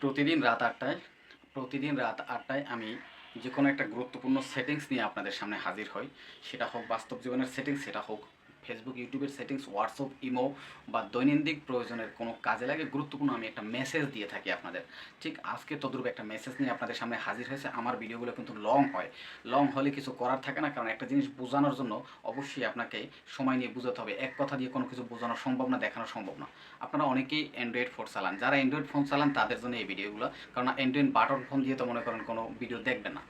প্রতিদিন রাত আটটায়, প্রতিদিন রাত আটটায় আমি যে কোনো একটা গুরুত্বপূর্ণ সেটিংস নিয়ে আপনাদের সামনে হাজির হই। সেটা হোক বাস্তব জীবনের সেটিংস সেটা হোক ফেসবুক ইউটিউবের সেটিংস হোয়াটসঅ্যাপ ইমো বা দৈনন্দিন প্রয়োজনের কোনো কাজে লাগে, গুরুত্বপূর্ণ আমি একটা মেসেজ দিয়ে থাকি আপনাদের। ঠিক আজকে তদ্রূপ একটা মেসেজ নিয়ে আপনাদের সামনে হাজির হয়েছে। আমার ভিডিওগুলো কিন্তু লং হয়। লং হলে কিছু করার থাকে না, কারণ একটা জিনিস বোঝানোর জন্য অবশ্যই আপনাকে সময় নিয়ে বোঝাতে হবে। এক কথা দিয়ে কোনো কিছু বোঝানো সম্ভব না, দেখানো সম্ভব না। আপনারা অনেকেই অ্যান্ড্রয়েড ফোন চালান। যারা অ্যান্ড্রয়েড ফোন চালান, তাদের জন্য এই ভিডিওগুলো। কারণ অ্যান্ড্রয়েড বাটন ফোন দিয়ে তো মনে করেন কোনো ভিডিও দেখবে না।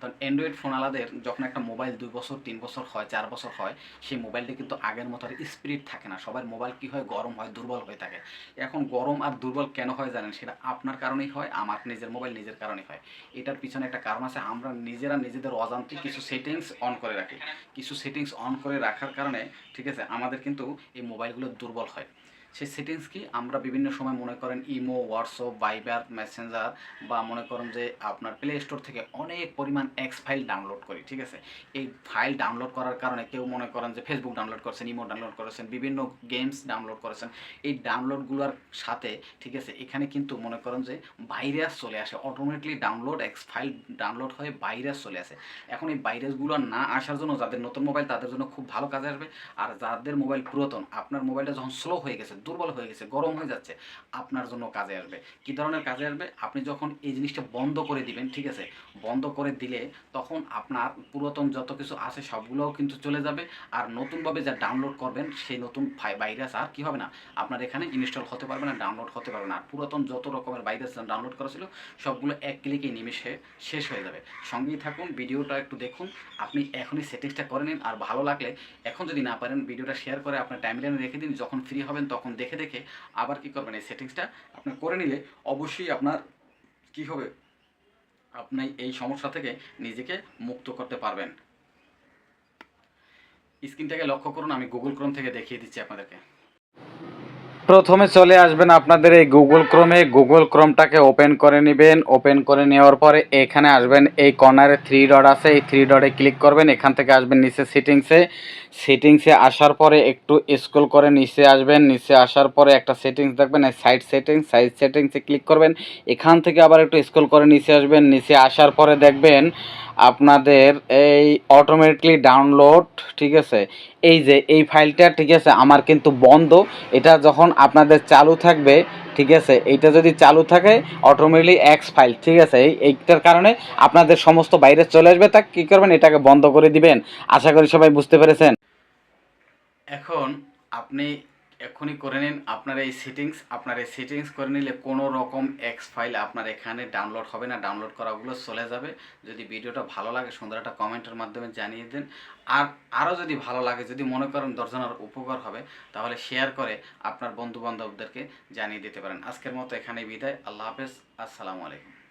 কারণ অ্যান্ড্রয়েড ফোন আলাদের যখন একটা মোবাইল দুই বছর, তিন বছর হয়, চার বছর হয়, সেই মোবাইলটা কিন্তু আগের মতো আর স্পিরিট থাকে না। সবার মোবাইল কি হয়? গরম হয়, দুর্বল হয়ে থাকে। এখন গরম আর দুর্বল কেন হয় জানেন? সেটা আপনার কারণেই হয়, আমার নিজের মোবাইল নিজের কারণেই হয়। এটার পিছনে একটা কারণ আছে, আমরা নিজেরা নিজেদের অজান্তে কিছু সেটিংস অন করে রাখি। কিছু সেটিংস অন করে রাখার কারণে, ঠিক আছে? আমাদের কিন্তু এই মোবাইলগুলো দুর্বল হয়। সেই সেটিংস কি? আমরা বিভিন্ন সময় মনে করেন ইমো হোয়াটসঅ্যাপ ভাইবার মেসেঞ্জার বা মনে করেন যে আপনার প্লে স্টোর থেকে অনেক পরিমাণ এক্স ফাইল ডাউনলোড করি, ঠিক আছে? এই ফাইল ডাউনলোড করার কারণে কেউ মনে করেন যে ফেসবুক ডাউনলোড করেছেন ইমো ডাউনলোড করেছেন, বিভিন্ন গেমস ডাউনলোড করেছেন। এই ডাউনলোডগুলোর সাথে, ঠিক আছে, এখানে কিন্তু মনে করেন যে ভাইরাস চলে আসে automatically download X file download হয়ে ভাইরাস চলে আসে। এখন এই ভাইরাসগুলো না আসার জন্য যাদের নতুন মোবাইল তাদের জন্য খুব ভালো কাজে আসবে। আর যাদের মোবাইল পুরাতন, আপনার মোবাইলটা যখন স্লো হয়ে গেছে দুর্বল হয়ে গেছে, গরম হয়ে যাচ্ছে, আপনার জন্য কাজে আসবে। কী ধরনের কাজে আসবে? আপনি যখন এই জিনিসটা বন্ধ করে দিবেন, ঠিক আছে? বন্ধ করে দিলে তখন আপনার পুরাতন যত কিছু আছে সবগুলোও কিন্তু চলে যাবে। আর নতুনভাবে যা ডাউনলোড করবেন, সেই নতুন ভাইরাস আর কি হবে না? আপনার এখানে ইনস্টল হতে পারবে না ডাউনলোড হতে পারবে না। আর পুরাতন যত রকমের ভাইরাস ডাউনলোড করা ছিল, সবগুলো এক ক্লিকে নিমেষে শেষ হয়ে যাবে। সঙ্গেই থাকুন, ভিডিওটা একটু দেখুন, আপনি এখনই সেটিংসটা করে নিন। আর ভালো লাগলে, এখন যদি না পারেন, ভিডিওটা শেয়ার করে আপনার টাইমলাইনে রেখে দিন। যখন ফ্রি হবেন, তখন দেখে দেখে আবার কি করবেন? এই সেটিংসটা আপনার করে নিলে অবশ্যই আপনার কি হবে? আপনি এই সমস্যা থেকে নিজেকে মুক্ত করতে পারবেন। স্ক্রিনটাকে লক্ষ্য করুন, আমি গুগল ক্রোম থেকে দেখিয়ে দিচ্ছি আপনাদেরকে। প্রথমে চলে আসবেন আপনাদের এই গুগল ক্রোমে গুগল ক্রোমটাকে ওপেন করে নেবেন। ওপেন করে নেওয়ার পরে এখানে আসবেন, এই কর্নারে থ্রি ডট আছে। এই থ্রি ডটে ক্লিক করবেন। এখান থেকে আসবেন নিচে সেটিংসে সেটিংসে আসার পরে একটু স্ক্রল করে নিচে আসবেন। নিচে আসার পরে একটা সেটিংস দেখবেন, এই সাইড সেটিংস সাইড সেটিংসে ক্লিক করবেন। এখান থেকে আবার একটু স্ক্রল করে নিচে আসবেন। নিচে আসার পরে দেখবেন আপনাদের এই অটোমেটিকলি ডাউনলোড ঠিক আছে? এই যে, এই ফাইলটা, ঠিক আছে, আমার কিন্তু বন্ধ। এটা যখন আপনাদের চালু থাকবে, ঠিক আছে, এইটা যদি চালু থাকে অটোমেটিকলি এক্স ফাইল ঠিক আছে? এই, এইটার কারণে আপনাদের সমস্ত বাইরে চলে আসবে। তা কী করবেন? এটাকে বন্ধ করে দিবেন। আশা করি সবাই বুঝতে পেরেছেন। এখন আপনি এখনই করে নিন, আপনার এই সেটিংস আপনার এই সেটিংস করে নিলে কোনো রকম এক্স ফাইল আপনার এখানে ডাউনলোড হবে না। ডাউনলোড করাগুলো চলে যাবে। যদি ভিডিওটা ভালো লাগে, সুন্দর একটা কমেন্টের মাধ্যমে জানিয়ে দিন। আর আরও যদি ভালো লাগে, যদি মনে করেন দশজনের উপকার হবে, তাহলে শেয়ার করে আপনার বন্ধু বান্ধবদেরকে জানিয়ে দিতে পারেন। আজকের মতো এখানে বিদায়। আল্লাহ হাফেজ। আসসালামু আলাইকুম।